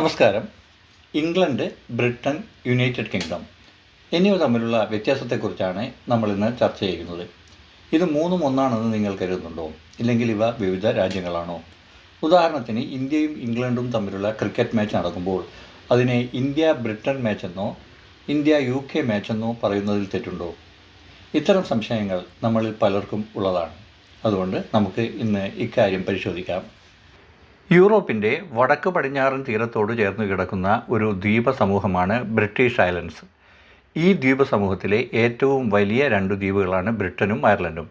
നമസ്കാരം. England Britain United kingdom എന്നിവ തമ്മിലുള്ള വ്യത്യാസത്തെക്കുറിച്ചാണ് നമ്മളിന്ന് ചർച്ച ചെയ്യുന്നത്. ഇത് മൂന്നും ഒന്നാണെന്ന് നിങ്ങൾ കരുതുന്നുണ്ടോ? ഇല്ലെങ്കിൽ ഇവ വിവിധ രാജ്യങ്ങളാണോ? ഉദാഹരണത്തിന് ഇന്ത്യയും ഇംഗ്ലണ്ടും തമ്മിലുള്ള ക്രിക്കറ്റ് മാച്ച് നടക്കുമ്പോൾ അതിനെ ഇന്ത്യ ബ്രിട്ടൻ മാച്ചെന്നോ ഇന്ത്യ യു കെ മാച്ചെന്നോ പറയുന്നതിൽ തെറ്റുണ്ടോ? ഇത്തരം സംശയങ്ങൾ നമ്മളിൽ പലർക്കും ഉള്ളതാണ്. അതുകൊണ്ട് നമുക്ക് ഇന്ന് ഇക്കാര്യം പരിശോധിക്കാം. യൂറോപ്പിന്റെ വടക്ക് പടിഞ്ഞാറൻ തീരത്തോട് ചേർന്ന് കിടക്കുന്ന ഒരു ദ്വീപ സമൂഹമാണ് ബ്രിട്ടീഷ് ഐലൻഡ്സ്. ഈ ദ്വീപ സമൂഹത്തിലെ ഏറ്റവും വലിയ രണ്ട് ദ്വീപുകളാണ് ബ്രിട്ടനും അയർലൻഡും.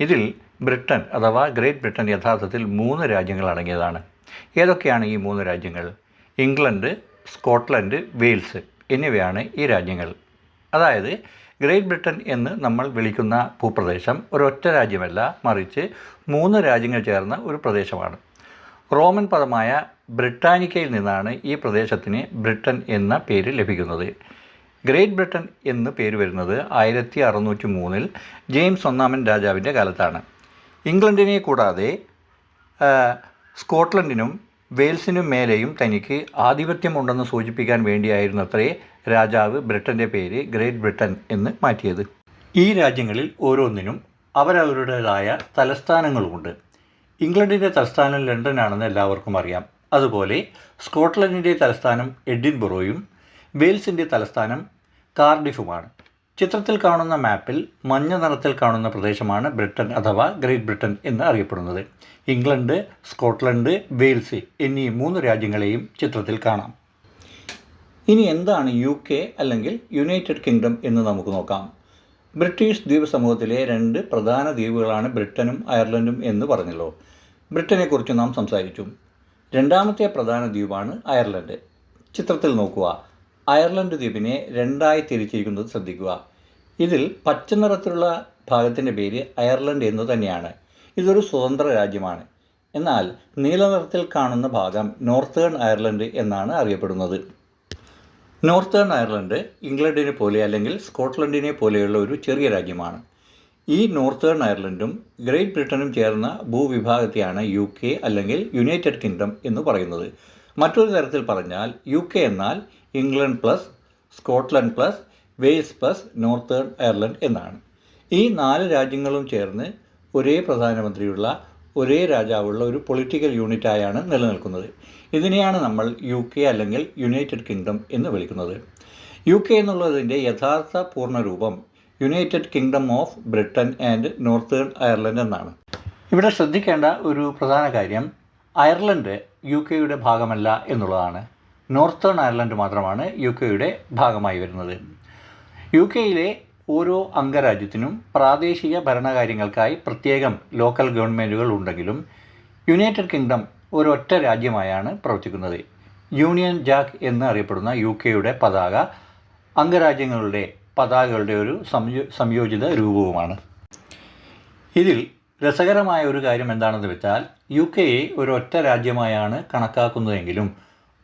ഇതിൽ ബ്രിട്ടൻ അഥവാ ഗ്രേറ്റ് ബ്രിട്ടൻ യഥാർത്ഥത്തിൽ മൂന്ന് രാജ്യങ്ങൾ അടങ്ങിയതാണ്. ഏതൊക്കെയാണ് ഈ മൂന്ന് രാജ്യങ്ങൾ? ഇംഗ്ലണ്ട് സ്കോട്ട്ലൻഡ് വെയിൽസ് എന്നിവയാണ് ഈ രാജ്യങ്ങൾ. അതായത് ഗ്രേറ്റ് ബ്രിട്ടൻ എന്ന് നമ്മൾ വിളിക്കുന്ന ഭൂപ്രദേശം ഒരൊറ്റ രാജ്യമല്ല മറിച്ച് മൂന്ന് രാജ്യങ്ങൾ ചേർന്ന ഒരു പ്രദേശമാണ്. റോമൻ പദമായ ബ്രിട്ടാനിക്കയിൽ നിന്നാണ് ഈ പ്രദേശത്തിന് ബ്രിട്ടൻ എന്ന പേര് ലഭിക്കുന്നത്. ഗ്രേറ്റ് ബ്രിട്ടൻ എന്ന് പേര് വരുന്നത് ആയിരത്തി അറുന്നൂറ്റി മൂന്നിൽ ജെയിംസ് ഒന്നാമൻ രാജാവിന്റെ കാലത്താണ്. ഇംഗ്ലണ്ടിനെ കൂടാതെ സ്കോട്ട്ലൻഡിനും വെയിൽസിനും മേലെയും തനിക്ക് ആധിപത്യമുണ്ടെന്ന് സൂചിപ്പിക്കാൻ വേണ്ടിയായിരുന്നത്രേ രാജാവ് ബ്രിട്ടന്റെ പേര് ഗ്രേറ്റ് ബ്രിട്ടൻ എന്ന് മാറ്റിയത്. ഈ രാജ്യങ്ങളിൽ ഓരോന്നിനും അവരവരുടേതായ തലസ്ഥാനങ്ങളുമുണ്ട്. ഇംഗ്ലണ്ടിന്റെ തലസ്ഥാനം ലണ്ടനാണെന്ന് എല്ലാവർക്കും അറിയാം. അതുപോലെ സ്കോട്ട്ലൻഡിന്റെ തലസ്ഥാനം എഡിൻബറോയും വെയിൽസിന്റെ തലസ്ഥാനം കാർഡിഫുമാണ്. ചിത്രത്തിൽ കാണുന്ന മാപ്പിൽ മഞ്ഞ നിറത്തിൽ കാണുന്ന പ്രദേശമാണ് ബ്രിട്ടൻ അഥവാ ഗ്രേറ്റ് ബ്രിട്ടൻ എന്ന് അറിയപ്പെടുന്നത്. ഇംഗ്ലണ്ട് സ്കോട്ട്ലൻഡ് വെയിൽസ് എന്നീ മൂന്ന് രാജ്യങ്ങളെയും ചിത്രത്തിൽ കാണാം. ഇനി എന്താണ് യു അല്ലെങ്കിൽ യുണൈറ്റഡ് കിങ്ഡം എന്ന് നമുക്ക് നോക്കാം. ബ്രിട്ടീഷ് ദ്വീപ് സമൂഹത്തിലെ രണ്ട് പ്രധാന ദ്വീപുകളാണ് ബ്രിട്ടനും അയർലൻഡും എന്ന് പറഞ്ഞല്ലോ. ബ്രിട്ടനെക്കുറിച്ച് നാം സംസാരിച്ചു. രണ്ടാമത്തെ പ്രധാന ദ്വീപാണ് അയർലൻഡ്. ചിത്രത്തിൽ നോക്കുക. അയർലൻഡ് ദ്വീപിനെ രണ്ടായി തിരിച്ചിരിക്കുന്നത് ശ്രദ്ധിക്കുക. ഇതിൽ പച്ച നിറത്തിലുള്ള ഭാഗത്തിന്റെ പേര് അയർലൻഡ് എന്ന് തന്നെയാണ്. ഇതൊരു സ്വതന്ത്ര രാജ്യമാണ്. എന്നാൽ നീല നിറത്തിൽ കാണുന്ന ഭാഗം നോർത്തേൺ അയർലൻഡ് എന്നാണ് അറിയപ്പെടുന്നത്. നോർത്തേൺ അയർലൻഡ് ഇംഗ്ലണ്ടിനെ പോലെ അല്ലെങ്കിൽ സ്കോട്ട്ലൻഡിനെ പോലെയുള്ള ഒരു ചെറിയ രാജ്യമാണ്. ഈ നോർത്തേൺ അയർലൻഡും ഗ്രേറ്റ് ബ്രിട്ടനും ചേർന്ന ഭൂവിഭാഗത്തെയാണ് യു കെ അല്ലെങ്കിൽ യുണൈറ്റഡ് കിങ്ഡം എന്ന് പറയുന്നത്. മറ്റൊരു തരത്തിൽ പറഞ്ഞാൽ യു കെ എന്നാൽ England plus Scotland plus Wales plus Northern Ireland എന്നാണ്. ഈ നാല് രാജ്യങ്ങളും ചേർന്ന് ഒരേ പ്രധാനമന്ത്രിയുള്ള ഒരേ രാജാവുള്ള ഒരു പൊളിറ്റിക്കൽ യൂണിറ്റായാണ് നിലനിൽക്കുന്നത്. ഇതിനെയാണ് നമ്മൾ യു കെ അല്ലെങ്കിൽ യുണൈറ്റഡ് കിങ്ഡം എന്ന് വിളിക്കുന്നത്. യു കെ എന്നുള്ളതിന്റെ യഥാർത്ഥ പൂർണരൂപം United Kingdom of Britain and Northern Ireland എന്നാണ്. ഇവിടെ ശ്രദ്ധിക്കേണ്ട ഒരു പ്രധാന കാര്യം അയർലൻഡ് യു കെയുടെ ഭാഗമല്ല എന്നുള്ളതാണ്. നോർത്തേൺ അയർലൻഡ് മാത്രമാണ് യു കെയുടെ ഭാഗമായി വരുന്നത്. യു കെയിലെ ഓരോ അംഗരാജ്യത്തിനും പ്രാദേശിക ഭരണകാര്യങ്ങൾക്കായി പ്രത്യേകം ലോക്കൽ ഗവൺമെന്റുകൾ ഉണ്ടെങ്കിലും യുണൈറ്റഡ് കിങ്ഡം ഒരൊറ്റ രാജ്യമായാണ് പ്രവർത്തിക്കുന്നത്. യൂണിയൻ ജാക്ക് എന്ന് അറിയപ്പെടുന്ന യു കെയുടെ പതാക അംഗരാജ്യങ്ങളുടെ പതാകകളുടെ ഒരു സംയോജിത രൂപവുമാണ്. ഇതിൽ രസകരമായ ഒരു കാര്യം എന്താണെന്ന് വെച്ചാൽ യു കെയെ ഒരൊറ്റ രാജ്യമായാണ് കണക്കാക്കുന്നതെങ്കിലും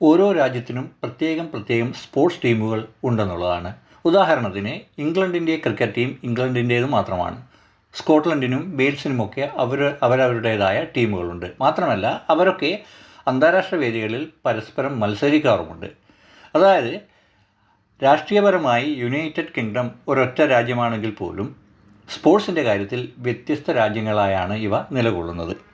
ഓരോ രാജ്യത്തിനും പ്രത്യേകം പ്രത്യേകം സ്പോർട്സ് ടീമുകൾ ഉണ്ടെന്നുള്ളതാണ്. ഉദാഹരണത്തിന് ഇംഗ്ലണ്ടിന്റെ ക്രിക്കറ്റ് ടീം ഇംഗ്ലണ്ടിന്റേത് മാത്രമാണ്. സ്കോട്ട്ലൻഡിനും വെയിൽസിനുമൊക്കെ അവർ അവരവരുടേതായ ടീമുകളുണ്ട്. മാത്രമല്ല അവരൊക്കെ അന്താരാഷ്ട്ര വേദികളിൽ പരസ്പരം മത്സരിക്കാറുമുണ്ട്. അതായത് രാഷ്ട്രീയപരമായി യുണൈറ്റഡ് കിങ്ഡം ഒരൊറ്റ രാജ്യമാണെങ്കിൽ പോലും സ്പോർട്സിന്റെ കാര്യത്തിൽ വ്യത്യസ്ത രാജ്യങ്ങളായാണ് ഇവ നിലകൊള്ളുന്നത്.